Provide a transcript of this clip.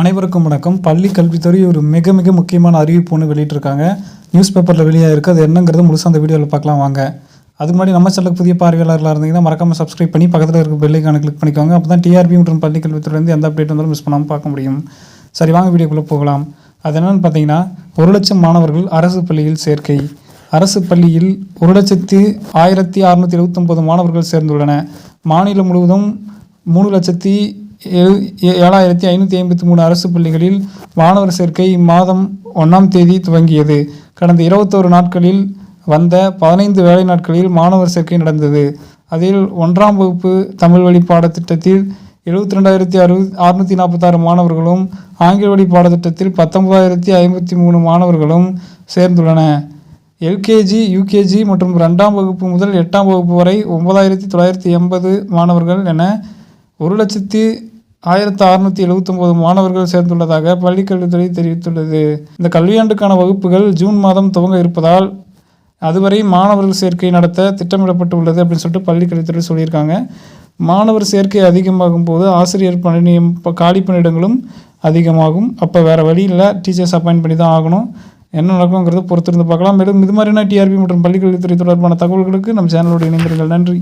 அனைவருக்கும் வணக்கம். பள்ளி கல்வித்துறை ஒரு மிக மிக முக்கியமான அறிவிப்பு ஒன்று வெளியிட்டிருக்காங்க. நியூஸ் பேப்பரில் வெளியாக இருக்குது அது என்னங்கிறது முழுசாக அந்த வீடியோவில் பார்க்கலாம் வாங்க. அது முன்னாடி நம்ம சேனலுக்கு புதிய பார்வையாளர்களாக இருந்தீங்கன்னா மறக்காமல் சப்ஸ்கிரைப் பண்ணி பக்கத்தில் இருக்க பெல்லைக்கான கிளிக் பண்ணிக்கோங்க. அப்போ தான் டிஆர்பி மற்றும் பள்ளி கல்வித்துறையிலேருந்து எந்த அப்டேட் வந்தாலும் மிஸ் பண்ணாமல் பார்க்க முடியும். சரி வாங்க வீடியோக்குள்ளே போகலாம். அது என்னென்னு பார்த்தீங்கன்னா ஒரு லட்சம் மாணவர்கள் அரசு பள்ளியில் சேர்க்கை. அரசு பள்ளியில் ஒரு லட்சத்து ஆயிரத்தி அறுநூற்றி எழுபத்தொம்போது மாணவர்கள் சேர்ந்துள்ளன மாநிலம் முழுவதும் மூணு லட்சத்தி ஏழாயிரத்தி ஐநூற்றி ஐம்பத்தி மூணு அரசு பள்ளிகளில் மாணவர் சேர்க்கை இம்மாதம் ஒன்றாம் தேதி துவங்கியது. கடந்த இருபத்தோரு நாட்களில் வந்த பதினைந்து வேலை நாட்களில் மாணவர் சேர்க்கை நடந்தது. அதில் ஒன்றாம் வகுப்பு தமிழ் வழி பாடத்திட்டத்தில் எழுபத்தி ரெண்டாயிரத்தி அறுபது அறுநூற்றி நாற்பத்தாறு மாணவர்களும் ஆங்கில வழி பாடத்திட்டத்தில் பத்தொன்பதாயிரத்தி ஐம்பத்தி மூணு மாணவர்களும் சேர்ந்துள்ளன. எல்கேஜி யூகேஜி மற்றும் ரெண்டாம் வகுப்பு முதல் எட்டாம் வகுப்பு வரை ஒன்பதாயிரத்தி தொள்ளாயிரத்தி எண்பது மாணவர்கள் என ஒரு லட்சத்தி ஆயிரத்தி அறுநூற்றி எழுபத்தொம்போது மாணவர்கள் சேர்ந்துள்ளதாக பள்ளிக்கல்வித்துறை தெரிவித்துள்ளது. இந்த கல்வியாண்டுக்கான வகுப்புகள் ஜூன் மாதம் துவங்க இருப்பதால் அதுவரை மாணவர்கள் சேர்க்கை நடத்த திட்டமிடப்பட்டு உள்ளது அப்படின்னு சொல்லிட்டு பள்ளிக்கல்வித்துறை சொல்லியிருக்காங்க. மாணவர் சேர்க்கை அதிகமாகும் போது ஆசிரியர் பணி இப்போ காலி பணியிடங்களும் அதிகமாகும். அப்போ வேறு வழி இல்லை. டீச்சர்ஸ் அப்பாயின்ட் பண்ணி தான் ஆகணும். என்ன நடக்குங்கிறத பொறுத்திருந்து பார்க்கலாம். மேலும் இது மாதிரியான டிஆர்பி மற்றும் பள்ளிக்கல்வித்துறை தொடர்பான தகவல்களுக்கு நம் சேனலோடு இணைந்திருங்கள். நன்றி.